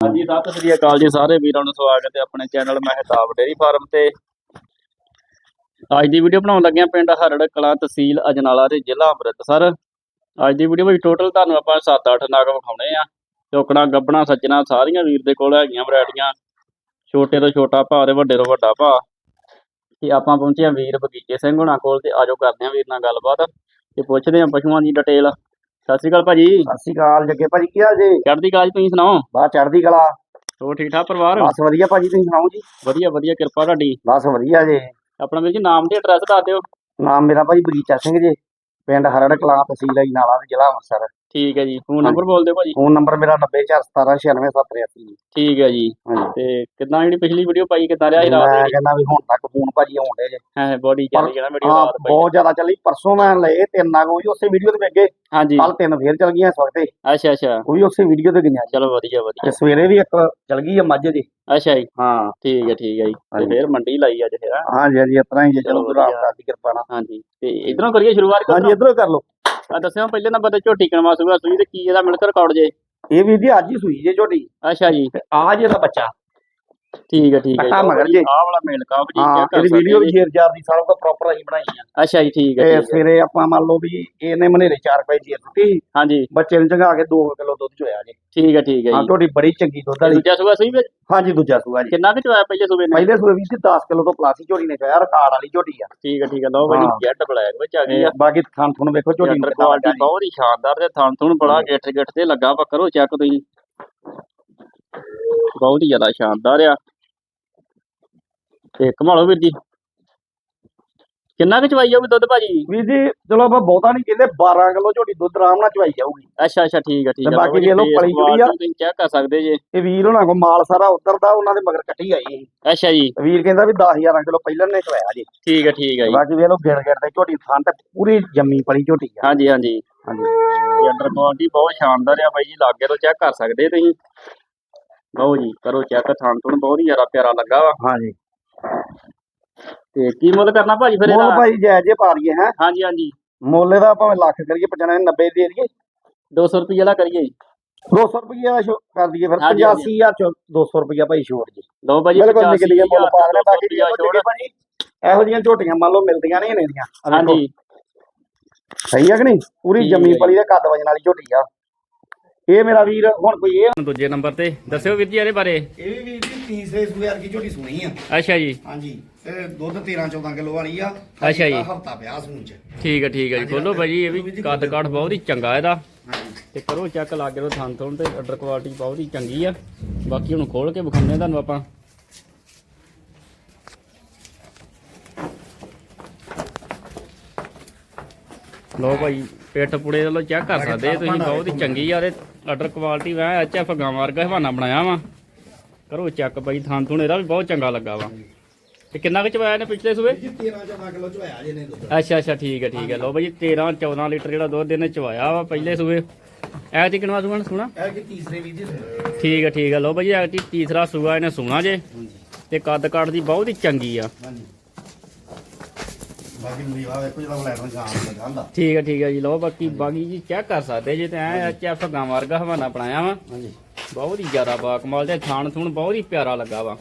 ਹਾਂਜੀ, ਸਤਿ ਸ੍ਰੀ ਅਕਾਲ ਜੀ ਸਾਰੇ ਵੀਰਾਂ ਨੂੰ ਸਵਾਗਤ ਹੈ ਆਪਣੇ ਚੈਨਲ ਮਹਿਤਾਬ ਡੇਰੀ ਫਾਰਮ ਤੇ। ਅੱਜ ਦੀ ਵੀਡੀਓ ਬਣਾਉਣ ਲੱਗੇ ਹਾਂ ਪਿੰਡ ਹਰੜ ਕਲਾਂ ਤਹਿਸੀਲ ਅਜਨਾਲਾ ਤੇ ਜ਼ਿਲ੍ਹਾ ਅੰਮ੍ਰਿਤਸਰ। ਅੱਜ ਦੀ ਵੀਡੀਓ ਵਿੱਚ ਟੋਟਲ ਤੁਹਾਨੂੰ ਆਪਾਂ 7-8 ਨਾਗ ਵਿਖਾਉਣੇ ਆ। ਚੋਕਣਾ ਗੱਬਣਾ ਸੱਜਣਾ ਸਾਰੀਆਂ ਵੀਰ ਦੇ ਕੋਲ ਹੈਗੀਆਂ ਵੈਰਾਈਟੀਆਂ ਛੋਟੇ ਤੋਂ ਛੋਟਾ ਭਾਅ ਤੇ ਵੱਡੇ ਤੋਂ ਵੱਡਾ ਭਾਅ ਤੇ ਆਪਾਂ ਪਹੁੰਚੇ ਆ ਵੀਰ ਬਗੀਚੇ ਸਿੰਘ ਹੁਣਾਂ ਕੋਲ ਤੇ ਆਜੋ ਕਰਦੇ ਆ ਵੀਰ ਨਾਲ ਗੱਲਬਾਤ। ਤੇ ਪੁੱਛਦੇ ਆ ਪਸ਼ੂਆਂ ਦੀ ਡਿਟੇਲ ਸਤਿ ਸ੍ਰੀ ਅਕਾਲ ਭਾਜੀ। ਸਤਿ ਸ਼੍ਰੀ ਅਕਾਲ ਜੱਗੇ ਭਾਜੀ ਕੀ ਹਾਲ ਜੀ? ਚੜ੍ਹਦੀ ਕਲਾ ਜੀ ਤੁਸੀਂ ਸੁਣਾਓ? ਬਸ ਚੜ੍ਹਦੀ ਕਲਾ। ਹੋਰ ਠੀਕ ਠਾਕ ਪਰਿਵਾਰ? ਬਸ ਵਧੀਆ ਭਾਜੀ ਤੁਸੀਂ ਸੁਣਾਓ ਜੀ? ਵਧੀਆ ਵਧੀਆ ਕਿਰਪਾ ਤੁਹਾਡੀ। ਬਸ ਵਧੀਆ ਜੀ। ਆਪਣਾ ਵੀਰ ਜੀ ਨਾਮ ਤੇ ਐਡਰੈਸ ਦੱਸ ਦਿਓ। ਨਾਮ ਮੇਰਾ ਭਾਜੀ ਬਗੀਚਾ ਸਿੰਘ ਜੀ ਪਿੰਡ ਹਰੜ ਕਲਾਂ ਤਹਿਸੀਲ ਅਜਨਾਲਾ ਜ਼ਿਲ੍ਹਾ ਅੰਮ੍ਰਿਤਸਰ। ਠੀਕ ਹੈ ਜੀ। ਫੋਨ ਨੰਬਰ ਬੋਲ ਦਿਓ ਭਾਜੀ। ਫੋਨ ਨੰਬਰ ਮੇਰਾ 90417966783 ਠੀਕ ਹੈ ਜੀ। ਹਾਂਜੀ। ਤੇ ਕਿੱਦਾਂ ਜਿਹੜੀ ਪਿਛਲੀ ਵੀਡੀਓ ਪਾਈ ਕਿੱਦਾਂ ਰਿਹਾ ਸੀ ਮੈਂ ਰਾਤ ਕਹਿੰਦਾ ਵੀ ਹੁਣ ਤੱਕ ਫੋਨ ਭਾਜੀ ਆਉਂਦੇ ਜੇ। ਹੈ ਬੋਡੀ ਚੱਲ ਗਿਆ ਵੀਡੀਓ ਹਾਂ ਰਾਤ ਪਾਈ ਬਹੁਤ ਜ਼ਿਆਦਾ ਚੱਲੀ। ਪਰਸੋਂ ਮੈਂ ਲਏ ਤਿੰਨ ਉਹ ਵੀ ਉਸੇ ਵੀਡੀਓ ਤੇ ਅੱਗੇ। ਹਾਂਜੀ। ਕੱਲ ਤਿੰਨ ਫੇਰ ਚੱਲ ਗਈਆਂ ਇਸ ਵਕਤੇ। ਅੱਛਾ ਅੱਛਾ। ਉਹ ਵੀ ਉਸੇ ਵੀਡੀਓ ਤੇ ਗਈਆਂ ਜੀ। ਚਲੋ ਵਧੀਆ ਵਧੀਆ। ਤੇ ਸਵੇਰੇ ਵੀ ਇੱਕ ਚੱਲ ਗਈ ਆ ਮੱਝ ਦੀ ਅੱਛਾ ਜੀ। ਹਾਂ। ਠੀਕ ਹੈ ਠੀਕ ਹੈ ਜੀ। ਤੇ ਹਾਂਜੀ। ਫਿਰ ਮੰਡੀ ਲਾਈ ਅੱਜ ਫਿਰ ਹੈਂ? ਹਾਂਜੀ ਹਾਂਜੀ ਇਸ ਤਰ੍ਹਾਂ ਹੀ ਜੀ, ਚਲੋ ਚਲੋ ਗੁਰੂ ਰਾਮਦਾਸ ਦੀ ਕਿਰਪਾ ਨਾਲ। ਹਾਂਜੀ। ਤੇ ਇਧਰੋਂ ਕਰੀਏ ਸ਼ੁਰੂਆਤ ਹਾਂਜੀ ਇਧਰੋਂ ਕਰ ਲਓ। ਆ ਦੱਸਿਓ ਪਹਿਲੇ ਨੰਬਰ ਤੇ ਝੋਟੀ ਕਣਵਾ ਸੂਗਾ ਸੂਈ ਤੇ ਕੀ ਇਹਦਾ ਮਿਲਕ ਰਿਕਾਰਡ ਜੇ? ਇਹ ਵੀ ਜੀ ਅੱਜ ਹੀ ਸੂਈ ਜੇ ਝੋਟੀ। ਅੱਛਾ ਜੀ। ਆ ਜੇ ਦਾ ਬੱਚਾ। ਠੀਕ ਹੈ ਠੀਕ ਹੈ ਕੱਟਾ ਮਗਰ ਜੇ। ਆਹ ਵਾਲਾ ਮੇਲ ਕਾਪ ਜੀ ਹਾਂ ਇਹਦੀ ਵੀਡੀਓ ਵੀ। ਸ਼ੇਅਰ ਚਾਰ ਦੀ ਸਾਰਾ ਤੋਂ ਪ੍ਰੋਪਰ ਅਸੀਂ ਬਣਾਈ ਆ। ਅੱਛਾ ਜੀ ਠੀਕ ਹੈ ਤੇ। ਸਵੇਰੇ ਆਪਾਂ ਮੰਨ ਲਓ ਵੀ ਇਹਨੇ ਮਨੇਰੇ 4 ਵਜੇ ਜੀ ਟੁੱਟੀ ਹਾਂਜੀ। ਬੱਚੇ ਨੂੰ ਚੰਗਾ ਕੇ 2 ਕਿਲੋ ਦੁੱਧ ਚੋਇਆ ਜੀ। ਠੀਕ ਹੈ ਠੀਕ ਹੈ ਹਾਂ ਤੁਹਾਡੀ ਬੜੀ ਚੰਗੀ ਦੁੱਧ ਵਾਲੀ। ਦੂਜਾ ਸੂਗਾ ਸੂਈ ਵਿੱਚ? ਹਾਂਜੀ ਦੂਜਾ ਸੂਆ ਜੀ। ਕਿੰਨਾ ਕੁ ਚੋਇਆ ਪਹਿਲੇ ਸੂਬੇ ਨੇ? ਪਹਿਲੇ ਸੂਏ ਵੀ ਸੀ 10 ਕਿਲੋ ਤੋਂ ਪਲਾਸੀ ਝੋਟੀ ਨੇ ਚੋਇਆ ਰਿਕਾਰਡ ਵਾਲੀ ਝੋਟੀ ਆ। ਠੀਕ ਹੈ ਠੀਕ ਹੈ ਲਓ ਹਾਂ। ਜੈਟ ਬਲੈਕ ਵਿੱਚ ਆ ਗਈ ਆ। ਬਾਕੀ ਥਣ ਥਣ ਵੇਖੋ ਝੋਟੀ ਕਿੰਨਾ ਕੁਆਲਿਟੀ। ਬਹੁਤ ਹੀ ਸ਼ਾਨਦਾਰ ਤੇ ਥਣ ਥੁਣ ਬੜਾ ਗਿੱਠ ਗਿੱਠ ਤੇ ਲੱਗਾ ਵਾ ਕਰੋ ਚੈੱਕ ਤੁਸੀਂ। ਬਹੁਤ ਹੀ ਜ਼ਿਆਦਾ ਸ਼ਾਨਦਾਰ ਆ। ਤੇ ਕਮਾਲੋ ਵੀਰ ਜੀ। ਕਿੰਨਾ ਕੁ ਚਵਾਈ ਜਾਊਗੀ ਦੁੱਧ ਭਾਜੀ? ਵੀਰ ਜੀ ਚਲੋ ਆਪਾਂ ਬਹੁਤਾ ਨਹੀਂ ਕਹਿੰਦੇ 12 ਕਿਲੋ ਝੋਟੀ ਦੁੱਧ ਆਰਾਮ ਨਾਲ ਚਵਾਈ ਜਾਊਗੀ। ਅੱਛਾ ਅੱਛਾ ਠੀਕ ਹੈ ਠੀਕ ਤੇ ਹੈ ਬਾਕੀ ਵੇਖ ਲਓ ਪਲੀ ਜਿਹੜੀ ਆ। ਤੁਸੀਂ ਚੈੱਕ ਕਰ ਸਕਦੇ ਜੇ। ਇਹ ਵੀਰ ਹੋਣਾ ਕੋ ਮਾਲ ਸਾਰਾ ਉਧਰ ਦਾ ਉਹਨਾਂ ਦੇ ਮਗਰ ਕੱਟੀ ਆਈ ਅੱਛਾ ਜੀ। ਵੀਰ ਕਹਿੰਦਾ ਵੀ 10000 ਕਿਲੋ ਪਹਿਲਾਂ ਨੇ ਚਵਾਇਆ ਜੀ। ਠੀਕ ਹੈ ਠੀਕ ਹੈ ਜੀ। ਬਾਕੀ ਵੇਖ ਲਓ ਗਿਣ ਗਿਣ ਤੇ ਝੋਟੀ ਥਣ ਤੇ ਪੂਰੀ ਜੰਮੀ ਪਲੀ ਝੋਟੀ ਆ। ਹਾਂਜੀ ਹਾਂਜੀ। ਹਾਂਜੀ। ਅੰਡਰ ਕੁਆਲਿਟੀ ਬਹੁਤ ਸ਼ਾਨਦਾਰ ਆ ਬਾਈ ਜੀ ਲਾਗੇ ਤੋਂ ਚੈੱਕ ਕਰ ਸਕਦੇ ਤੁਸੀਂ। ਲਓ ਜੀ ਕਰੋ ਚੈੱਕ ਥਣ ਥੁਣ ਬਹੁਤ ਹੀ ਜ਼ਿਆਦਾ ਪਿਆਰਾ ਲੱਗਾ ਵਾ। ਹਾਂਜੀ। ਤੇ ਕੀ ਮੁੱਲ ਕਰਨਾ ਭਾਜੀ ਫਿਰ ਮੁੱਲ ਇਹਦਾ ਭਾਈ ਜਾਇਜ਼ ਜੇ ਪਾ ਲਈਏ ਹੈ? ਹਾਂਜੀ ਹਾਂਜੀ। ਮੁੱਲ ਦਾ ਭਾਵੇਂ ਲੱਖ ਕਰੀਏ 95 90 ਦੇ ਦਈਏ। 200 ਰੁਪਏ ਵਾਲਾ ਕਰੀਏ ਜੀ। 200 ਰੁਪਏ ਦਾ ਸ਼ੋ ਕਰ ਦਈਏ ਫਿਰ ਹਾਂਜੀ, ਹਾਂਜੀ। 85000 ਚੋਂ 200 ਰੁਪਏ ਭਾਈ ਛੋੜ ਜੀ। ਲਓ ਭਾਜੀ ਬਿਲਕੁਲ ਨਿਕਲ ਗਿਆ ਮੁੱਲ ਪਾ ਲੈਣਾ ਬਾਕੀ ਦੀਆਂ ਛੋੜ। ਭਾਜੀ ਇਹੋ ਜਿਹੀਆਂ ਝੋਟੀਆਂ ਮੰਨ ਲਓ ਮਿਲਦੀਆਂ ਨਹੀਂ ਇਹਨਾਂ ਦੀਆਂ ਆਹ ਦੇਖੋ, ਹਾਂਜੀ। ਸਹੀ ਹੈ ਕਿ ਨਹੀਂ? ਪੂਰੀ ਠੀਕ ਜੰਮੀ ਪਲੀ ਦਾ ਕੱਦ ਵਜਣ ਵਾਲੀ ਝੋਟੀ ਆ। ਇਹ ਮੇਰਾ ਵੀਰ ਹੁਣ ਕੋਈ ਇਹ ਦੂਜੇ ਨੰਬਰ ਤੇ। ਦੱਸਿਓ ਵੀਰ ਜੀ ਇਹਦੇ ਬਾਰੇ। ਇਹ ਵੀ ਵੀਰ ਜੀ ਤੀਸਰੇ ਸੂਏ ਵਰਗੀ ਝੋਟੀ ਸੁਣੀ ਆ। ਅੱਛਾ ਜੀ। ਹਾਂਜੀ ਤੇ ਦੁੱਧ 13 14 ਕਿਲੋ ਵਾਲੀ ਆ। ਅੱਛਾ ਜੀ। ਹਫਤਾ ਪਿਆ ਸੂਣ ਚ। ਠੀਕ ਹੈ ਠੀਕ ਹੈ ਜੀ। ਖੋਲੋ ਭਾਜੀ ਇਹ ਵੀ ਕੱਦ ਕਾਠ ਬਹੁਤ ਹੀ ਚੰਗਾ ਇਹਦਾ। ਹਾਂਜੀ। ਤੇ ਕਰੋ ਚੈੱਕ ਲਾਗੇ ਤੋਂ ਥਣ ਥਣ ਤੇ ਆਰਡਰ ਕੁਆਲਿਟੀ ਬਹੁਤ ਹੀ ਚੰਗੀ ਆ। ਬਾਕੀ ਹੁਣ ਖੋਲ ਕੇ ਵਿਖਾਉਂਦੇ ਆ ਤੁਹਾਨੂੰ ਆਪਾਂ। ਲੋ ਭਾਈ ਪਿੱਠ ਪੁੜੇ ਵੱਲੋਂ ਚੈੱਕ ਕਰ ਸਕਦੇ ਤੁਸੀਂ। ਬਹੁਤ ਹੀ ਚੰਗੀ ਆ ਤੇ ਆਰਡਰ ਕੁਆਲਿਟੀ ਵਾ ਐਚਐਫ ਗਾਂ ਵਰਗਾ ਹਵਾਨਾ ਬਣਾਇਆ ਵਾ। ਕਰੋ ਚੈੱਕ ਭਾਈ ਥਣ ਥੁਣ ਇਹਦਾ ਵੀ ਬਹੁਤ ਚੰਗਾ ਲੱਗਾ ਵਾ। ਤੇ ਕਿੰਨਾ ਕੁ ਚਵਾਇਆ ਨੇ ਪਿਛਲੇ ਸੂਬੇ? ਜੀ 13 14 ਕਿਲੋ ਚ ਹੋਇਆ ਜੀ ਨੇ ਦੁੱਧ। ਅੱਛਾ ਅੱਛਾ ਠੀਕ ਹੈ ਠੀਕ ਹੈ। ਲੋ ਭਾਈ 13 14 ਲੀਟਰ ਜਿਹੜਾ ਦੁੱਧ ਇਹਨੇ ਚਵਾਇਆ ਵਾ ਪਹਿਲੇ ਸੂਬੇ। ਐ ਤੇ ਕਿੰਨਾ ਸੂਣਾ ਸੁਣਾ? ਇਹ ਕਿ ਤੀਸਰੇ ਵੀਰ ਜੀ ਠੀਕ ਹੈ ਠੀਕ ਹੈ। ਲੋ ਭਾਈ ਐਕਟੀ ਤੀਸਰਾ ਸੂਆ ਇਹਨੇ ਸੁਣਾ ਜੇ। ਤੇ ਕੱਦ ਕਾਠ ਦੀ ਬਹੁਤ ਹੀ ਚੰਗੀ ਆ। ਹਾਂਜੀ। ਬਾਕੀ ਨੀਵਾ ਵੇਖੋ ਜਿਹੜਾ ਬਲੈਕ ਨਾਲ ਜਾਣ ਲੱਗਾ ਹੁੰਦਾ। ਠੀਕ ਹੈ ਠੀਕ ਹੈ ਜੀ। ਲੋ ਬਾਕੀ ਬਾਗੀ ਜੀ ਚੈੱਕ ਕਰ ਸਕਦੇ ਜੇ ਤੇ ਐ ਐਚਐਫ ਗਾਂ ਵਰਗਾ ਹਵਾਨਾ ਬਣਾਇਆ ਵਾ। ਹਾਂਜੀ। ਬਹੁਤ ਹੀ ਜ਼ਿਆਦਾ ਬਾ ਕਮਾਲ ਦੇ ਥਾਣ ਥੂਣ ਬਹੁਤ ਹੀ ਪਿਆਰਾ ਲੱਗਾ ਵਾ।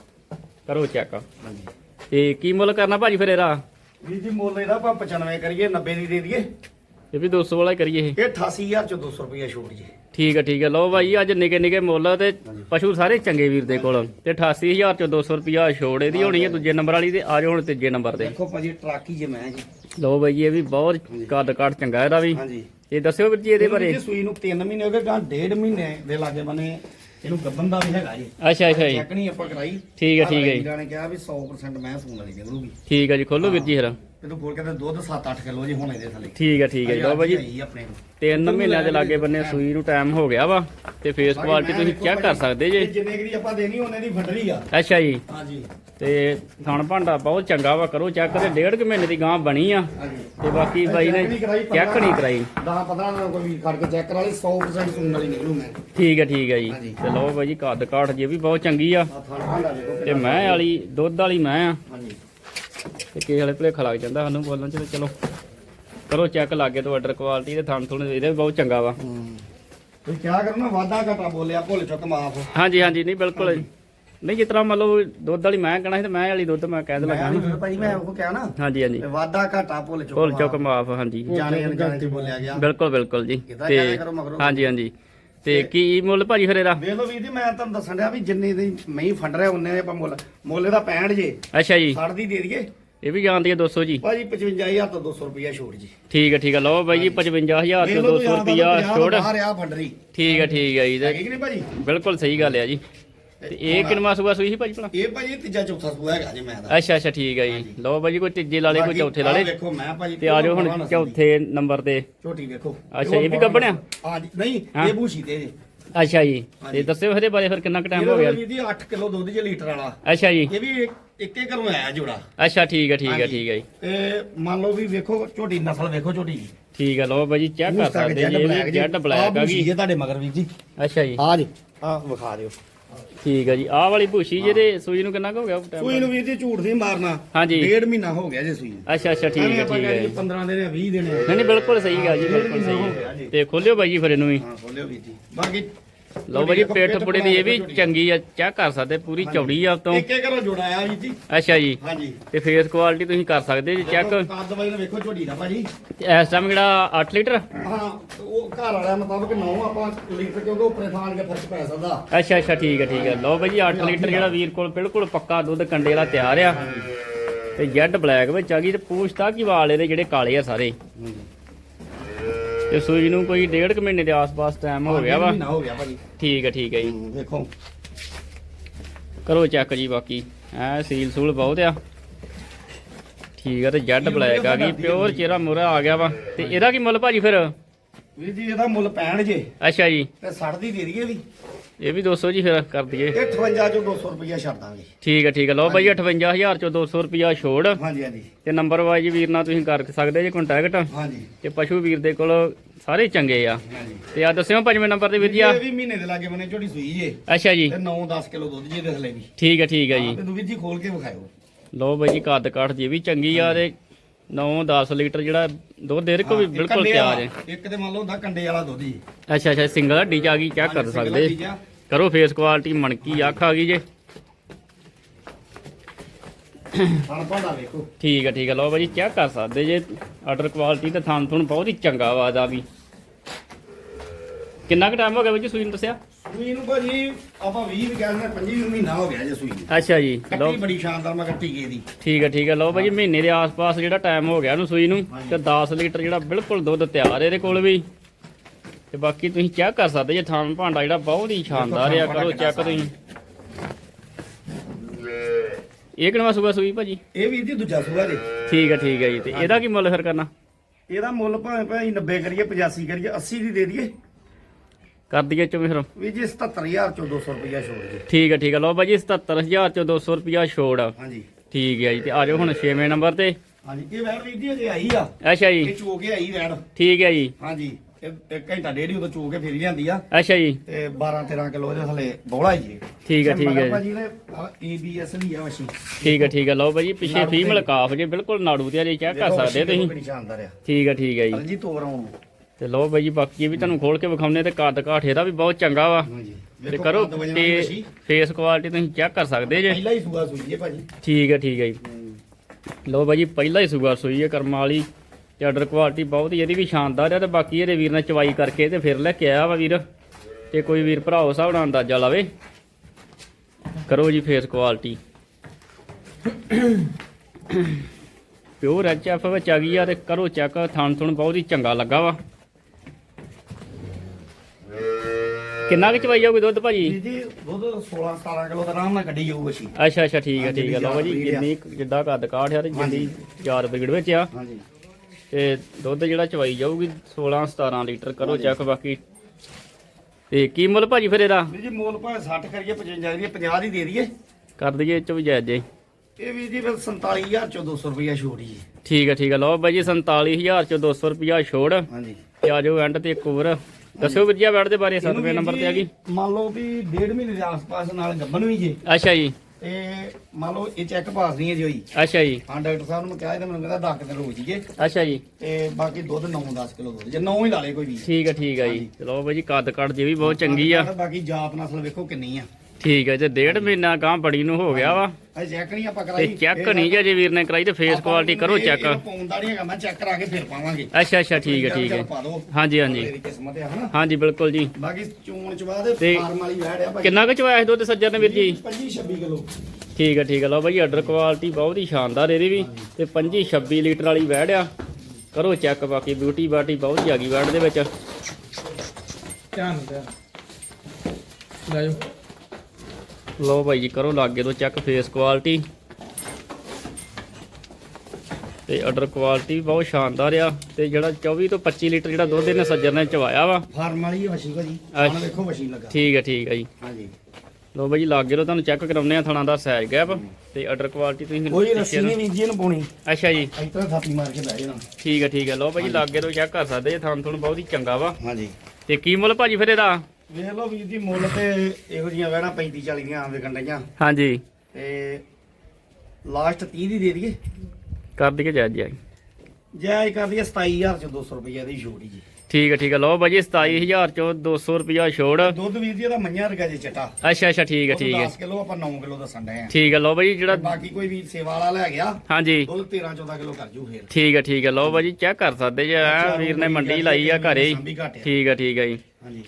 ਕਰੋ ਚੈੱਕ ਹਾਂਜੀ। ਤੇ ਕੀ ਮੁੱਲ ਕਰਨਾ ਭਾਜੀ ਫਿਰ ਇਹਦਾ? ਵੀਰ ਜੀ ਮੁੱਲ ਇਹਦਾ ਆਪਾਂ 95 ਕਰੀਏ 90 ਦੀ ਦੇ ਦਈਏ। ਇਹ ਵੀ 200 ਵਾਲਾ ਹੀ ਕਰੀਏ ਇਹ। ਇਹ 88000 ਚੋਂ 200 ਰੁਪਏ ਛੋੜ ਜੀ। ਠੀਕ ਹੈ ਠੀਕ ਹੈ ਲੋ ਭਾਈ ਅੱਜ ਨਿੱਕੇ ਨਿੱਕੇ ਮੁੱਲ ਤੇ ਪਸ਼ੂ ਸਾਰੇ ਚੰਗੇ ਵੀਰ ਦੇ ਕੋਲ ਤੇ 88000 ਚੋਂ 200 ਰੁਪਿਆ ਛੋੜ ਇਹਦੀ ਹੋਣੀ ਹੈ ਦੂਜੇ ਨੰਬਰ ਵਾਲੀ ਤੇ ਆ ਜਾਓ ਹੁਣ ਤੀਜੇ ਨੰਬਰ ਤੇ। ਦੇਖੋ ਭਾਜੀ ਟਰਾਕੀ ਜੇ ਮੈਂ ਜੀ। ਲੋ ਭਾਈ ਇਹ ਵੀ ਬਹੁਤ ਕੱਦ ਕਾਠ ਚੰਗਾ ਇਹਦਾ ਵੀ। ਹਾਂਜੀ। ਇਹ ਦੱਸਿਓ ਵੀਰ ਜੀ ਇਹਦੇ ਬਾਰੇ। ਜੀ ਸੂਈ ਨੂੰ 3 ਮਹੀਨੇ ਹੋ ਗਏ ਗਾਂ ਡੇਢ ਮਹੀਨੇ ਦੇ ਲਾਗੇ ਬਨੇ ਇਹਨੂੰ ਗੱਬਨ ਦਾ ਵੀ ਹੈਗਾ ਜੀ। ਅੱਛਾ ਅੱਛਾ ਜੀ। ਚੈੱਕ ਨਹੀਂ ਆਪਾਂ ਕਰਾਈ। ਠੀਕ ਹੈ ਠੀਕ ਹੈ ਜੀ। ਨੇ ਕਿਹਾ ਵੀ 100% ਮੈਂ ਸੂਣ ਵਾਲੀ ਨਿਕਲੂਗੀ। ਠੀਕ ਹੈ ਜੀ ਖੋਲੋ ਵੀਰ ਜੀ ਫਿਰ। ਕੇ ਤੇ ਦੁੱਧ 7-8 ਕਿਲੋ ਜੀ ਹੁਣ ਇਹਦੇ ਥੱਲੇ। ਠੀਕ ਹੈ ਠੀਕ ਹੈ ਜੀ। ਲੋ ਭਾਈ ਜੀ ਆਈ ਆਪਣੇ ਨੂੰ। ਤਿੰਨ ਮਹੀਨਿਆਂ ਦੇ ਲਾਗੇ ਬੰਨੇ ਸੂਈ ਨੂੰ ਟਾਈਮ ਹੋ ਗਿਆ ਵਾ ਤੇ ਫੇਸ ਕੁਆਲਿਟੀ ਤੁਸੀਂ ਚੈੱਕ ਕਰ ਸਕਦੇ ਜੇ। ਜਿੰਨੇ ਗਰੀ ਆਪਾਂ ਦੇਣੀ ਉਹਨੇ ਦੀ ਫਟਰੀ ਆ। ਅੱਛਾ ਜੀ। ਹਾਂਜੀ। ਤੇ ਥਣ ਭਾਂਡਾ ਬਹੁਤ ਚੰਗਾ ਵਾ ਕਰੋ ਚੈੱਕ ਤੇ ਡੇਢ ਕੁ ਮਹੀਨੇ ਦੀ ਗਾਂ ਬਣੀ ਆ। ਤੇ ਬਾਕੀ ਬਾਈ ਨੇ ਚੈੱਕ ਨਹੀਂ ਕਰਾਈ। 10-15 ਨਾਲ ਕੋਈ ਖੜ ਕੇ ਚੈੱਕ ਕਰਾ ਲਈ 100% ਸੂਣ ਵਾਲੀ ਨਿਕਲੂ ਮੈਂ। ਠੀਕ ਹੈ ਠੀਕ ਹੈ ਜੀ। ਤੇ ਲਓ ਬਾਈ ਜੀ ਕੱਦ ਕਾਠ ਜੇ ਵੀ ਬਹੁਤ ਚੰਗੀ ਆ। ਤੇ ਮੈਂ ਵਾਲੀ ਦੁੱਧ ਵਾਲੀ ਮੈਂ ਆ। ਤੇ ਕਿਸੇ ਵਾਲੇ ਭਲੇਖਾ ਲੱਗ ਜਾਂਦਾ ਸਾਨੂੰ ਬੋਲਣ ਚ ਤੇ ਚਲੋ। ਕਰੋ ਚੈੱਕ ਲਾਗੇ ਤੋਂ ਆਰਡਰ ਕੁਆਲਿਟੀ ਤੇ ਥਣ ਥੁਣ ਇਹਦਾ ਵੀ ਬਹੁਤ ਚੰਗਾ ਵਾ। ਤੁਸੀਂ ਕਿਆ ਕਰੋ ਨਾ ਵਾਦਾ ਘਟਾ ਬੋਲਿਆ ਭੁੱਲ ਚੁੱਕ ਮਾਫ। ਹਾਂਜੀ ਹਾਂਜੀ ਨਹੀਂ ਬਿਲਕੁਲ। ਨਹੀਂ ਜਿਸ ਤਰ੍ਹਾਂ ਮੰਨ ਲਓ ਦੁੱਧ ਵਾਲੀ ਮੈਂ ਕਹਿਣਾ ਸੀ ਤੇ ਮੈਂ ਵਾਲੀ ਦੁੱਧ ਮੈਂ ਕਹਿ ਦੇ ਲੱਗਾ। ਸੀ ਭਾਈ ਮੈਂ ਉਹ ਕਿਹਾ ਨਾ ਹਾਂਜੀ ਹਾਂਜੀ। ਵਾਦਾ ਘਟਾ ਭੁੱਲ ਚੁੱਕ ਭੁੱਲ ਚੁੱਕ ਮਾਫ। ਹਾਂਜੀ। ਜਾਣੇ ਅਣਜਾਣੇ ਚ ਬੋਲਿਆ ਗਿਆ। ਬਿਲਕੁਲ ਬਿਲਕੁਲ ਜੀ। ਇਹਦਾ ਤੇ ਕਹਿਣਾ ਕਰੋ ਮਗਰੋਂ। ਹਾਂਜੀ ਹਾਂਜੀ। ਤੇ ਕੀ ਮੁੱਲ ਭਾਜੀ ਫਿਰ ਇਹਦਾ? ਵੇਖ ਲਓ ਵੀਰ ਜੀ ਮੈਂ ਤੁਹਾਨੂੰ ਦੱਸਣ ਡਿਆ ਵੀ ਜਿੰਨੇ ਦੀ ਮਹੀਂ ਫੰਡ ਰਿਹਾ ਉਹਨੇ ਆਪਾਂ ਮੁੱਲ ਮੁੱਲ ਦਾ 65 ਜੇ। ਅੱਛਾ ਜੀ। 60 ਦੀ ਦੇ ਦਈਏ। ਇਹ ਵੀ ਜਾਂਦੀ ਹੈ 200 ਜੀ। ਭਾਜੀ 55000 ਤੋਂ 200 ਰੁਪਇਆ ਛੋੜ ਜੀ। ਠੀਕ ਹੈ ਠੀਕ ਹੈ ਲਓ ਬਾਈ ਜੀ 55000 ਵੇਖ ਤੋਂ ਲਓ 200 ਰੁਪਿਆ ਛੋੜ ਆ ਫੰਡਰੀ ਠੀਕ ਹੈ ਠੀਕ ਹੈ ਜੀ। ਤੇ ਹੈਗੀ ਕਿ ਨਹੀਂ ਭਾਜੀ? ਬਿਲਕੁਲ ਸਹੀ ਗੱਲ ਹੈ ਜੀ। ਤੇ ਇਹ ਕਿੰਨਵਾ ਸੂਆ ਸੂਈ ਸੀ ਭਾਜੀ ਭਲਾ? ਇਹ ਭਾਜੀ ਤੀਜਾ ਚੌਥਾ ਸੂਆ ਹੈਗਾ ਜੀ ਮੈਂ ਦਾ ਅੱਛਾ ਅੱਛਾ ਠੀਕ ਹੈ ਜੀ। ਲਓ ਬਾਈ ਜੀ ਕੋਈ ਤੀਜੇ ਲਾਲੇ ਕੋਈ ਚੌਥੇ ਲਾਲੇ ਵੇਖੋ ਮੈਂ ਭਾਜੀ ਤੇ ਆ ਜਾਓ ਹੁਣ। ਚੌਥੇ ਨੰਬਰ ਤੇ। ਝੋਟੀ ਵੇਖੋ। ਅੱਛਾ, ਇਹ ਵੀ ਗੱਭਣ ਆ? ਹਾਂ ਜੀ ਨਹੀਂ। ਇਹ ਬੂਸ਼ੀ ਤੇ ਜੀ। ਅੱਛਾ ਜੀ। ਤੇ ਦੱਸਿਓ ਇਹਦੇ ਬਾਰੇ ਫਿਰ ਕਿੰਨਾ ਕੁ ਟਾਈਮ ਹੋ ਗਿਆ? ਜੀ 8 ਕਿਲੋ ਦੁੱਧ ਜੇ ਲੀਟਰ ਵਾਲਾ। ਅੱਛਾ ਜੀ। ਇਹ ਵੀ ਇੱਕ- ਘਰੋਂ ਆਇਆ ਜੋੜਾ। ਅੱਛਾ ਠੀਕ ਹੈ ਠੀਕ ਹੈ। ਠੀਕ ਹੈ ਜੀ। ਤੇ ਮੰਨ ਲਓ ਵੀ ਵੇਖੋ ਝੋਟੀ ਨਸਲ ਵੇਖੋ ਝੋਟੀ ਠੀਕ ਹੈ ਲਓ ਬਾਈ ਜੀ ਚੈੱਕ ਕਰ ਸਕਦੇ ਜੀ ਇਹ ਵੀ ਜੈਡ ਬਲੈਕ ਆ ਗਈ। ਜੇ ਤੁਹਾਡੇ ਮਗਰ ਵੀਰ ਜੀ। ਅੱਛਾ ਜੀ। ਆ ਜੀ ਆ ਵਿਖਾ ਦਿਓ। ਠੀਕ ਹੈ ਜੀ। ਆਹ ਵਾਲੀ ਭੂਸ਼ੀ ਜਿਹਦੇ ਸੂਈ ਨੂੰ ਕਿੰਨਾ ਕੁ ਹੋ ਗਿਆ ਸੂਈ ਟਾਈਮ ਨੂੰ ਵੀਰ ਜੀ ਝੂਠ ਨਹੀਂ ਮਾਰਨਾ। ਹਾਂਜੀ। ਡੇਢ ਮਹੀਨਾ ਹੋ ਗਿਆ ਜੇ ਸੂਈ ਨੂੰ। ਅੱਛਾ ਅੱਛਾ ਠੀਕ ਐਵੇਂ ਹੈ ਆਪਾਂ ਠੀਕ ਕਹਿੰਦੇ ਜੀ। 15 ਦਿਨ ਜਾਂ 20 ਦਿਨ। ਨਹੀਂ ਨਹੀਂ ਬਿਲਕੁਲ ਸਹੀ ਗੱਲ ਜੀ ਬਿਲਕੁਲ ਸਹੀ ਹੈ ਤੇ ਖੋਲਿਓ ਬਾਈ ਜੀ ਫਿਰ ਇਹਨੂੰ ਵੀ। ਹਾਂ ਖੋਲਿਓ ਵੀਰ ਜੀ। ਬਾਕੀ ਲਓ ਬਾਈ ਜੀ ਪੇਟ ਪੁੜੇ ਦੀ ਇਹ ਵੀ। ਚੰਗੀ ਆ ਚੈੱਕ ਕਰ ਸਕਦੇ ਪੂਰੀ ਚੌੜੀ ਆ ਉਤੋਂ। ਇੱਕ ਇੱਕ ਘਰੋਂ ਜੋੜਾ ਆ ਵੀਰ ਜੀ। ਅੱਛਾ ਜੀ। ਹਾਂਜੀ। ਤੇ ਫੇਸ ਕੁਆਲਿਟੀ ਤੁਸੀਂ ਕਰ ਸਕਦੇ ਜੀ ਚੈੱਕ ਕੱਦ ਬਾਈ ਨੂੰ ਵੇਖੋ ਝੋਟੀ ਦਾ ਭਾਜੀ। ਇਸ ਟਾਈਮ ਜਿਹੜਾ 8 ਲੀਟਰ? ਹਾਂ ਉਹ ਘਰ ਵਾਲਿਆਂ ਮੁਤਾਬਕ 9 ਆਪਾਂ ਲੀਟਰ ਕਿਉਂਕਿ ਉੱਪਰੇ ਥਾਣ ਕੇ ਫ਼ਰਕ ਪੈ ਸਕਦਾ। ਅੱਛਾ ਅੱਛਾ ਠੀਕ ਹੈ ਠੀਕ ਹੈ ਲਓ ਬਾਈ ਜੀ 8 ਲੀਟਰ ਜਿਹੜਾ ਵੀਰ ਕੋਲ ਬਿਲਕੁਲ ਪੱਕਾ ਦੁੱਧ ਕੰਡੇ ਵਾਲਾ ਤਿਆਰ ਆ। ਤੇ ਜੈਡ ਬਲੈਕ ਵਿੱਚ ਆ ਗਈ ਤੇ ਪੂਛਤਾ ਕੀ ਵਾਲ ਇਹਦੇ ਜਿਹੜੇ ਕਾਲੇ ਆ ਸਾਰੇ। ਤੇ ਸੂਈ ਨੂੰ ਕੋਈ ਡੇਢ ਕੁ ਮਹੀਨੇ ਦੇ ਆਸ-ਪਾਸ ਟਾਈਮ ਹੋ ਗਿਆ ਵਾ। ਮਹੀਨਾ ਹੋ ਗਿਆ ਭਾਜੀ। ਠੀਕ ਹੈ ਠੀਕ ਹੈ ਜੀ। ਹੂੰ, ਵੇਖੋ ਕਰੋ ਚੈੱਕ ਜੀ ਬਾਕੀ। ਐ ਸੀਲ ਸੂਲ ਬਹੁਤ ਆ। ਠੀਕ ਹੈ ਤੇ ਜੈਡ ਬਲੈਕ ਆ ਗਈ ਪਿਓਰ ਚਿਹਰਾ ਮੋਰਾ ਆ ਗਿਆ ਵਾ। ਤੇ ਇਹਦਾ ਕੀ ਮੁੱਲ ਭਾਜੀ ਫਿਰ? ਵੀਰ ਜੀ ਇਹਦਾ ਮੁੱਲ 65 ਜੇ। ਅੱਛਾ ਜੀ। ਤੇ 60 ਦੀ ਦੇ ਦਈਏ ਵੀ। ਇਹ ਵੀ 200 ਜੀ ਫਿਰ ਕਰ ਦਈਏ। ਇਹ 58 ਚੋਂ 200 ਰੁਪਇਆ ਛੱਡ ਦਾਂਗੇ। ਠੀਕ ਹੈ ਠੀਕ ਹੈ ਲਓ ਭਾਈ 58000 ਚੋਂ 200 ਰੁਪਿਆ ਛੋੜ। ਹਾਂਜੀ ਹਾਂਜੀ। ਤੇ ਨੰਬਰ ਵਾਈਜ਼ ਜੀ ਵੀਰ ਨਾਲ ਤੁਸੀਂ ਕਰ ਸਕਦੇ ਜੀ ਕੰਟੈਕਟ ਹਾਂਜੀ। ਤੇ ਪਸ਼ੂ ਵੀਰ ਦੇ ਕੋਲ ਸਾਰੇ ਚੰਗੇ ਆ। ਹਾਂਜੀ। ਤੇ ਆ ਦੱਸਿਓ ਪੰਜਵੇਂ ਨੰਬਰ ਤੇ ਵੀਰ ਜੀ ਆ। ਇਹ ਵੀ ਮਹੀਨੇ ਦੇ ਲਾਗੇ ਬਨੇ ਝੋਟੀ ਸੂਈ ਜੇ। ਅੱਛਾ ਜੀ। ਤੇ 9-10 ਕਿਲੋ ਦੁੱਧ ਜੇ ਦੇ ਥਲੇ ਵੀ। ਠੀਕ ਹੈ ਠੀਕ ਹੈ ਜੀ। ਤੇ ਵੀਰ ਜੀ ਖੋਲ ਕੇ ਵਿਖਾਇਓ। ਲਓ ਬਾਈ ਜੀ ਕੱਦ ਕਾਠ ਜੀ ਵੀ ਚੰਗੀ ਆ ਤੇ 9-10 ਲੀਟਰ ਜਿਹੜਾ ਦੁੱਧ ਦੇ ਕੋ ਵੀ ਹਾਂ, ਬਿਲਕੁਲ ਤਿਆਰ ਹੈ। ਇੱਕ ਤੇ ਮੰਨ ਲਓ ਹੁੰਦਾ ਕੰਡੇ ਵਾਲਾ ਦੁੱਧ ਜੀ ਅੱਛਾ ਅੱਛਾ ਸਿੰਗਲ ਹੱਡੀ ਚ ਆ ਗਈ ਚੈੱਕ ਕਰ ਸਕਦੇ। ਆ। ਕਰੋ ਫੇਸ ਕੁਆਲਿਟੀ ਮਣਕੀ ਅੱਖ ਆ ਗਈ ਜੇ। ਠੀਕ ਹੈ ਠੀਕ ਹੈ ਲਓ ਬਾਈ ਜੀ ਚੈੱਕ ਕਰ ਸਕਦੇ ਜੇ। ਆਰਡਰ ਕੁਆਲਿਟੀ ਤੇ ਥਾਨ ਥੁਣ ਬਹੁਤ ਹੀ ਚੰਗਾ ਵਾ ਦਾ ਵੀ ਕਿੰਨਾ ਕੁ ਟਾਈਮ ਹੋ ਗਿਆ ਜੀ ਸੂਈ ਨੂੰ ਦੱਸਿਆ? ਸੂਈ ਨੂੰ ਭਾਜੀ ਆਪਾਂ 20 ਵੀ ਕਹਿੰਦੇ 25 ਨੂੰ ਮਹੀਨਾ ਹੋ ਗਿਆ ਜੇ ਸੂਈ ਨੂੰ। ਅੱਛਾ ਜੀ ਲਓ। ਕੱਟੀ ਬੜੀ ਸ਼ਾਨਦਾਰ ਮੈਂ ਕੱਟੀ ਗਈ ਦੀ ਠੀਕ ਹੈ ਠੀਕ ਹੈ ਲਓ ਬਾਈ ਜੀ ਮਹੀਨੇ ਦੇ ਆਸ-ਪਾਸ ਜਿਹੜਾ ਟਾਈਮ ਹੋ ਗਿਆ ਉਹਨੂੰ ਸੂਈ ਨੂੰ ਤੇ 10 ਲੀਟਰ ਜਿਹੜਾ ਬਿਲਕੁਲ ਦੁੱਧ ਤਿਆਰ ਇਹਦੇ ਕੋਲ ਵੀ। ਤੇ ਬਾਕੀ ਤੁਸੀਂ ਚੈੱਕ ਕਰ ਸਕਦੇ ਜੇ ਥਾਂ ਭਾਂਡਾ ਜਿਹੜਾ ਬਹੁਤ ਹੀ ਸ਼ਾਨਦਾਰ ਆ ਕਰੋ ਚੈੱਕ ਤੁਸੀਂ। ਇਹ ਕਿੰਨਾ ਸੂਗਾ ਸੂਈ ਭਾਜੀ? ਇਹ ਵੀਰ ਜੀ ਦੂਜਾ ਸੂਆ ਜੀ। ਠੀਕ ਹੈ ਠੀਕ ਹੈ ਜੀ ਤੇ ਇਹਦਾ ਕੀ ਮੁੱਲ ਫਿਰ ਕਰਨਾ? ਇਹਦਾ ਮੁੱਲ ਭਾਵੇਂ ਭਾਵੇਂ 90 ਕਰੀਏ 85 ਕਰੀਏ 80 ਦੀ ਦੇ ਦਈਏ। ਕਰ ਦਈਏ ਚੋਂ ਫਿਰ? ਵੀਰ ਜੀ 77000 ਚੋਂ 200 ਰੁਪਇਆ ਛੋੜ ਜੀ ਠੀਕ ਹੈ ਠੀਕ ਹੈ। ਲਓ ਬਾਈ ਜੀ 77000 ਚੋਂ 200 ਰੁਪਿਆ ਛੋੜ। ਆ। ਹਾਂਜੀ। ਠੀਕ ਹੈ ਜੀ ਤੇ ਆ ਜਾਓ ਹੁਣ 6ਵੇਂ ਨੰਬਰ ਤੇ। ਹਾਂਜੀ ਇਹ ਵੈੜ ਵੀਰ ਜੀ ਅਜੇ ਆਈ ਆ। ਅੱਛਾ ਜੀ। ਇਹ ਚੋ ਕੇ ਆਈ ਵੈੜ। ਠੀਕ ਹੈ ਜੀ। ਹਾਂਜੀ ਇਹ ਇੱਕ ਘੰਟਾ ਡੇਢ ਹੀ ਉਦੋਂ ਚੋ ਕੇ ਫੇਰੀ ਜਾਂਦੀ ਆ। ਅੱਛਾ ਜੀ। ਤੇ 12 13 ਕਿਲੋ ਇਹਦੇ ਥਲੇ ਬੋਲਾ ਹੀ ਜੀ ਠੀਕ ਹੈ ਠੀਕ ਹੈ ਜੀ। ਭਾਜੀ ਨੇ ਏਬੀਐਸ ਲਈ ਆ ਮਸ਼ੀਨ ਠੀਕ ਹੈ ਠੀਕ ਹੈ। ਲਓ ਬਾਈ ਜੀ ਪਿੱਛੇ ਨਾੜੂ ਫੀਮੇਲ ਤੇ- ਕਾਫ ਜੇ ਬਿਲਕੁਲ ਨਾੜੂ ਤੇ ਆ ਜੀ ਚੈੱਕ ਕਰ ਸਕਦੇ ਤੁਸੀਂ। ਬੜੀ ਸ਼ਾਨਦਾਰ ਆ। ਠੀਕ ਹੈ ਠੀਕ ਹੈ ਜੀ। ਹਾਂਜੀ ਤੋਰ ਆਉਣ ਤੇ ਲਓ ਬਾਈ ਜੀ ਬਾਕੀ ਇਹ ਵੀ ਤੁਹਾਨੂੰ ਖੋਲ ਕੇ ਵਿਖਾਉਂਦੇ ਤੇ ਕੱਦ ਕਾਠ ਇਹਦਾ ਵੀ ਬਹੁਤ ਚੰਗਾ ਵਾ। ਹਾਂਜੀ। ਤੇ ਕਰੋ ਤੇ ਫੇਸ ਕੁਆਲਿਟੀ ਤੁਸੀਂ ਚੈੱਕ ਕਰ ਸਕਦੇ ਜੇ। ਪਹਿਲਾ ਹੀ ਸੂਆ ਸੂਈ ਜੇ ਭਾਜੀ। ਠੀਕ ਹੈ ਠੀਕ ਹੈ ਜੀ। ਲਓ ਬਾਈ ਜੀ ਪਹਿਲਾ ਹੀ ਸੁਗਾ ਸੋਈ ਹੈ ਕਰਮ ਵਾਲੀ। ਤੇ ਆਰਡਰ ਕੁਆਲਿਟੀ ਬਹੁਤ ਹੀ ਇਹਦੀ ਵੀ ਸ਼ਾਨਦਾਰ ਹੈ ਤੇ ਬਾਕੀ ਇਹਦੇ ਵੀਰ ਨੇ ਚਵਾਈ ਕਰਕੇ ਤੇ ਫਿਰ ਲੈ ਕੇ ਆਇਆ ਵਾ ਵੀਰ। ਤੇ ਕੋਈ ਵੀਰ ਭਰਾ ਉਸ ਹਿਸਾਬ ਨਾਲ ਅੰਦਾਜ਼ਾ ਲਾਵੇ। ਕਰੋ ਜੀ face quality pure H F ਵਿੱਚ ਆ ਗਈ ਆ ਤੇ ਕਰੋ ਚੈੱਕ ਥਣ ਥਣ ਬਹੁਤ ਹੀ ਚੰਗਾ ਲੱਗਾ ਵਾ। ਕਿੰਨਾ ਕੁ ਚਵਾਈ ਜਾਊਗੀ ਦੁੱਧ ਭਾਜੀ? ਜੀ ਜੀ ਦੁੱਧ 16 17 ਕਿਲੋ ਦਾ ਆਰਾਮ ਨਾਲ ਕੱਢੀ ਜਾਊ ਬੱਚੀ ਅੱਛਾ ਅੱਛਾ ਠੀਕ ਹੈ ਠੀਕ ਹੈ ਲਓ ਜੀ ਜਿੰਨੀ ਜਿੱਦਾਂ ਕੱਦ ਕਾਠ ਆ ਤੇ ਜਿੰਨੀ ਚਾਰ ਬ੍ਰਿਗੇਡ ਵਿੱਚ ਆ। ਹਾਂਜੀ। ਤੇ ਦੁੱਧ ਜਿਹੜਾ ਚਵਾਈ ਜਾਊਗੀ 16 17 ਲੀਟਰ ਕਰੋ ਚੈੱਕ ਬਾਕੀ। ਤੇ ਕੀ ਮੁੱਲ ਭਾਜੀ ਫਿਰ ਇਹਦਾ? ਜੀ ਮੋਲ ਭਾਵੇਂ 60 ਕਰੀਏ 55 ਕਰੀਏ 50 ਦੀ ਦੇ ਦਈਏ। ਕਰ ਦਈਏ ਚ ਵੀ ਜਾਇਜ਼ ਜੇ। ਇਹ ਵੀਰ ਜੀ ਫਿਰ 47000 ਚੋਂ 200 ਰੁਪਇਆ ਛੋੜ ਜੀ। ਠੀਕ ਹੈ ਠੀਕ ਹੈ ਲਓ ਬਾਈ ਜੀ 47000 ਚੋਂ 200 ਰੁਪਿਆ ਛੋੜ। ਹਾਂਜੀ। ਤੇ ਆ ਜਾਓ ਐਂਡ ਤੇ ਇੱਕ ਹੋਰ ਦੱਸਿਓ ਵੀਰਜੀਆ ਬੈਠ ਦੇ ਬਾਰੇ 7ਵੇਂ ਨੰਬਰ ਤੇ ਆ ਗਈ। ਮੰਨ ਲਓ ਵੀ ਡੇਢ ਮਹੀਨੇ ਦੇ ਆਸ-ਪਾਸ ਨਾਲ ਗੱਬਨ ਵੀ ਜੇ। ਅੱਛਾ ਜੀ। ਤੇ ਮੰਨ ਲਓ ਇਹ ਚੈੱਕ ਪਾਸ ਨਹੀਂ ਹੈ ਜੀ ਹੋਈ। ਅੱਛਾ ਜੀ। ਹਾਂ ਡਾਕਟਰ ਸਾਹਿਬ ਨੂੰ ਮੈਂ ਕਿਹਾ ਇਹ ਤਾਂ ਮੈਨੂੰ ਕਹਿੰਦਾ 10 ਦਿਨ ਰੋਜ਼ ਜੀਗੇ ਅੱਛਾ ਜੀ। ਤੇ ਬਾਕੀ ਦੁੱਧ 9-10 ਕਿਲੋ ਦੁੱਧ ਜੇ 9 ਹੀ ਲਾ ਲੇ ਕੋਈ ਵੀ। ਠੀਕ ਹੈ ਠੀਕ ਹੈ ਜੀ। ਚਲੋ ਬਾਈ ਜੀ ਕੱਦ ਕੱਦ ਜੇ ਵੀ ਬਹੁਤ ਚੰਗੀ ਆ। ਬਾਕੀ ਜਾਤ ਨਸਲ ਵੇਖੋ ਕਿੰਨੀ ਆ। ਠੀਕ ਹੈ ਤੇ ਡੇਢ ਮਹੀਨਾ ਗਾਂ ਬੜੀ ਨੂੰ ਹੋ ਗਿਆ ਵਾ। ਅਜੇ ਚੈੱਕ ਨਹੀਂ ਆਪਾਂ ਤੇ ਕਰਾਈ। ਚੈੱਕ ਨਹੀਂ ਜੇ ਵੀਰ ਨੇ ਕਰਾਈ ਤੇ ਫੇਸ ਕੁਆਲਿਟੀ ਕਰੋ ਚੈੱਕ ਪਾਉਂਦਾ ਨਹੀਂ ਹੈਗਾ ਮੈਂ ਚੈੱਕ ਕਰਾ ਕੇ ਫਿਰ ਪਾਵਾਂਗੇ। ਅੱਛਾ ਅੱਛਾ ਠੀਕ ਹੈ ਠੀਕ ਹੈ। ਹਾਂਜੀ ਹਾਂਜੀ। ਕਿਸਮਤ ਹਨਾ। ਹਾਂਜੀ ਬਿਲਕੁਲ ਜੀ। ਬਾਕੀ ਚੋਣ ਚਵਾ ਦੇ ਤੇ ਫਾਰਮ ਵਾਲੀ ਵੈੜ ਆ ਭਾਈ। ਕਿੰਨਾ ਕੁ ਚਵਾਇਆ ਸੀ ਦੁੱਧ ਸੱਜਰ ਨੇ ਵੀਰ ਜੀ? 25 26 ਕਿਲੋ। ਠੀਕ ਹੈ ਠੀਕ ਹੈ। ਲਓ ਬਾਈ ਆਰਡਰ ਕੁਆਲਿਟੀ ਬਹੁਤ ਹੀ ਸ਼ਾਨਦਾਰ ਇਹਦੀ ਵੀ। ਤੇ 25 26 ਲੀਟਰ ਵਾਲੀ ਵੈੜ ਆ। ਕਰੋ ਚੈੱਕ ਬਾਕੀ ਬਿਊਟੀ ਬਾਟੀ ਬਹੁਤ ਹੀ ਆ ਗਈ ਵੈੜ ਦੇ ਵਿੱਚ। ਧਿਆਨ ਦੇ ਲੈ ਜਾਓ। ਲਓ ਭਾਈ ਜੀ ਕਰੋ ਲਾਗੇ ਤੋਂ ਚੈੱਕ ਫੇਸ ਕੁਆਲਿਟੀ ਤੇ ਆਰਡਰ ਕੁਆਲਿਟੀ ਬਹੁਤ ਸ਼ਾਨਦਾਰ ਆ ਤੇ ਜਿਹੜਾ 24 ਤੋਂ 25 ਲੀਟਰ ਜਿਹੜਾ ਦੁੱਧ ਇਹਨੇ ਸੱਜਰ ਨੇ ਚਵਾਇਆ ਵਾ। ਫਾਰਮ ਵਾਲੀ ਭਾਜੀ ਅੱਛਾ। ਹੁਣ ਵੇਖੋ ਵਸ਼ੀ ਲੱਗਾ। ਠੀਕ ਹੈ ਠੀਕ ਹੈ ਜੀ। ਹਾਂਜੀ। ਲਓ ਭਾਈ ਜੀ ਲਾਗੇ ਤੋਂ ਤੁਹਾਨੂੰ ਚੈੱਕ ਕਰਾਉਂਦੇ ਆ ਥਣਾ ਦਾ ਸਾਈਜ਼ ਗੈਪ ਤੇ ਆਰਡਰ ਕੁਆਲਿਟੀ ਤੁਸੀਂ ਕੋਈ ਰੱਸੀ ਨਹੀਂ ਵੀਰ ਜੀ ਇਹਨੂੰ ਪਾਉਣੀ। ਅੱਛਾ ਜੀ। ਇਸ ਤਰ੍ਹਾਂ ਥਾਪੀ ਮਾਰ ਕੇ ਬਹਿ ਜਾਣਾ। ਠੀਕ ਹੈ ਠੀਕ ਹੈ ਲਓ ਭਾਈ ਜੀ ਲਾਗੇ ਤੋਂ ਚੈੱਕ ਕਰ ਸਕਦੇ ਜੇ ਥਣ ਤੁਹਾਨੂੰ ਬਹੁਤ ਹੀ ਚੰਗਾ ਵਾ। ਹਾਂਜੀ। ਤੇ ਕੀ ਮੁੱਲ ਭਾਜੀ ਫਿਰ ਇਹਦਾ? ਵੇਖ ਲਓ ਵੀਰ ਜੀ ਮੁੱਲ ਤੇ ਇਹੋ ਜੀਆਂ ਵੈੜਾਂ 35 40 ਦੀਆਂ ਵਿਕਣ ਹਾਂਜੀ। ਤੇ ਲਾਸਟ 30 ਦੀ ਦੇ ਦਈਏ। ਕਰ ਦਈਏ ਜਾਇਜ਼ ਜੀ ਜਾਇਜ਼ ਕਰ ਦਈਏ 27000 ਚ 200 ਰੁਪਏ ਦੀ ਹੀ ਜੀ। ਠੀਕ ਹੈ ਠੀਕ ਹੈ ਲਓ ਭਾਈ ਜੀ 27000 ਚੋਂ 200 ਰੁਪਿਆ ਛੋੜ ਦੁੱਧ ਵੀਰ ਜੀ ਇਹਦਾ ਮੰਨਿਆ ਰਗਾ ਜੇ ਚਟਾ। ਅੱਛਾ ਅੱਛਾ ਠੀਕ ਹੈ ਠੀਕ ਹੈ 10 ਕਿਲੋ ਆਪਾਂ 9 ਕਿਲੋ ਦੱਸਣ ਡਏ ਆ। ਠੀਕ ਹੈ ਲਓ ਭਾਈ ਜੀ ਜਿਹੜਾ ਬਾਕੀ ਕੋਈ ਵੀਰ ਸੇਵਾ ਵਾਲਾ ਲੈ ਗਿਆ ਹਾਂਜੀ। ਦੁੱਧ 13 14 ਕਿਲੋ ਕਰ ਜੂ ਫੇਰ। ਠੀਕ ਹੈ ਠੀਕ ਹੈ ਲਓ ਭਾਈ ਜੀ ਚੈੱਕ ਕਰ ਸਕਦੇ ਜੇ ਵੀਰ ਨੇ ਮੰਡੀ ਲਾਈ ਆ ਘਰੇ। ਠੀਕ ਹੈ ਠੀਕ ਹੈ ਜੀ। ਹਾਂਜੀ।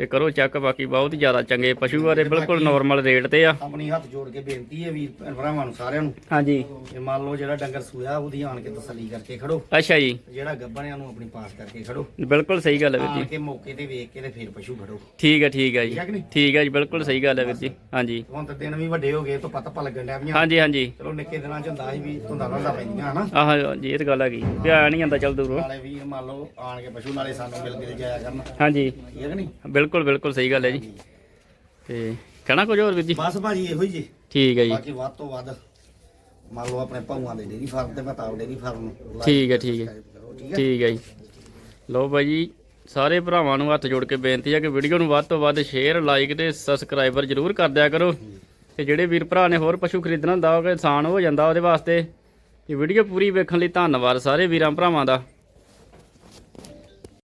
ਤੇ ਕਰੋ ਚੈੱਕ ਬਾਕੀ ਬਹੁਤ ਜ਼ਿਆਦਾ ਚੰਗੇ ਪਸ਼ੂ ਬਾਰੇ ਬਿਲਕੁਲ ਨਾਰਮਲ ਰੇਟ ਤੇ ਆ। ਆਪਣੀ ਹੱਥ ਜੋੜ ਕੇ ਬੇਨਤੀ ਹੈ ਵੀਰ ਭੈਣ ਭਰਾਵਾਂ ਨੂੰ ਸਾਰਿਆਂ ਨੂੰ। ਹਾਂਜੀ। ਜੇ ਮੰਨ ਲਓ ਜਿਹੜਾ ਡੰਗਰ ਸੂਇਆ ਉਹਦੀ ਆਣ ਕੇ ਤਸੱਲੀ ਕਰਕੇ ਖੜੋ। ਅੱਛਾ ਜੀ। ਜਿਹੜਾ ਗੱਬਣਿਆਂ ਨੂੰ ਆਪਣੀ ਪਾਸ ਕਰਕੇ ਖੜੋ। ਬਿਲਕੁਲ ਸਹੀ ਗੱਲ ਹੈ ਵੀਰ ਜੀ। ਕੇ ਮੌਕੇ ਤੇ ਵੇਖ ਕੇ ਤੇ ਫੇਰ ਪਸ਼ੂ ਖੜੋ। ਠੀਕ ਹੈ ਠੀਕ ਹੈ ਜੀ। ਠੀਕ ਹੈ ਜੀ ਬਿਲਕੁਲ ਸਹੀ ਗੱਲ ਹੈ ਵੀਰ ਜੀ। ਹਾਂਜੀ। ਹੁਣ ਤਾਂ ਦਿਨ ਵੀ ਵੱਡੇ ਹੋ ਗਏ ਤੋਂ ਪਤਾ ਪਾ ਲੱਗਣ ਡਿਆ ਵੀ ਹਾਂਜੀ ਹਾਂਜੀ। ਚਲੋ ਨਿੱਕੇ ਦਿਨਾਂ ਚ ਹੁੰਦਾ ਸੀ ਵੀ ਧੁੰਦਾਂ ਧੁੰਦਾਂ ਪੈਂਦੀਆਂ ਹਨਾ? ਆਹ ਜੀ ਇਹ ਤਾਂ ਗੱਲ ਹੈਗੀ। ਪਿਆ ਨਹੀਂ ਜਾਂਦਾ ਚੱਲ ਦੂਰੋਂ। ਨਾਲੇ ਵੀਰ ਮੰਨ ਲਓ ਆਣ ਕੇ ਪਸ਼ੂ ਨਾਲੇ ਸਾਨੂੰ ਮਿਲ ਕੇ ਜਾਇਆ ਕਰਨ। ਹਾਂਜੀ। ਠੀਕ ਹੈ ਕਿ ਨਹੀਂ? ਬਿਲਕੁਲ ਬਿਲਕੁਲ ਸਹੀ ਗੱਲ ਹੈ ਜੀ। ਤੇ ਕਹਿਣਾ ਕੁਝ ਹੋਰ ਵੀਰ ਜੀ? ਬਸ ਭਾਜੀ ਇਹੋ ਹੀ ਜੀ। ਠੀਕ ਹੈ ਜੀ। ਬਾਕੀ ਵੱਧ ਤੋਂ ਵੱਧ ਮੰਨ ਲਓ ਆਪਣੇ ਭਾਊਆਂ ਦੇ ਡੇਰੀ ਫਾਰਮ ਤੇ ਬਤਾਓ ਡੇਰੀ ਫਾਰਮ ਨੂੰ। ਠੀਕ ਹੈ, ਤੇ ਠੀਕ ਹੈ। ਠੀਕ ਹੈ ਜੀ। ਲਓ ਬਾਈ ਜੀ ਸਾਰੇ ਭਰਾਵਾਂ ਨੂੰ ਹੱਥ ਜੋੜ ਕੇ ਬੇਨਤੀ ਹੈ ਕਿ ਵੀਡੀਓ ਨੂੰ ਵੱਧ ਤੋਂ ਵੱਧ ਸ਼ੇਅਰ ਲਾਈਕ ਤੇ ਸਬਸਕ੍ਰਾਈਬਰ ਜਰੂਰ ਕਰ ਦਿਆ ਕਰੋ। ਤੇ ਜਿਹੜੇ ਵੀਰ ਭਰਾ ਨੇ ਹੋਰ ਪਸ਼ੂ ਖਰੀਦਣਾ ਹੁੰਦਾ ਉਹ ਆਸਾਨ ਹੋ ਜਾਂਦਾ ਉਹਦੇ ਵਾਸਤੇ। ਇਹ ਵੀਡੀਓ ਪੂਰੀ ਵੇਖਣ ਲਈ ਧੰਨਵਾਦ ਸਾਰੇ ਵੀਰਾਂ ਭਰਾਵਾਂ ਦਾ।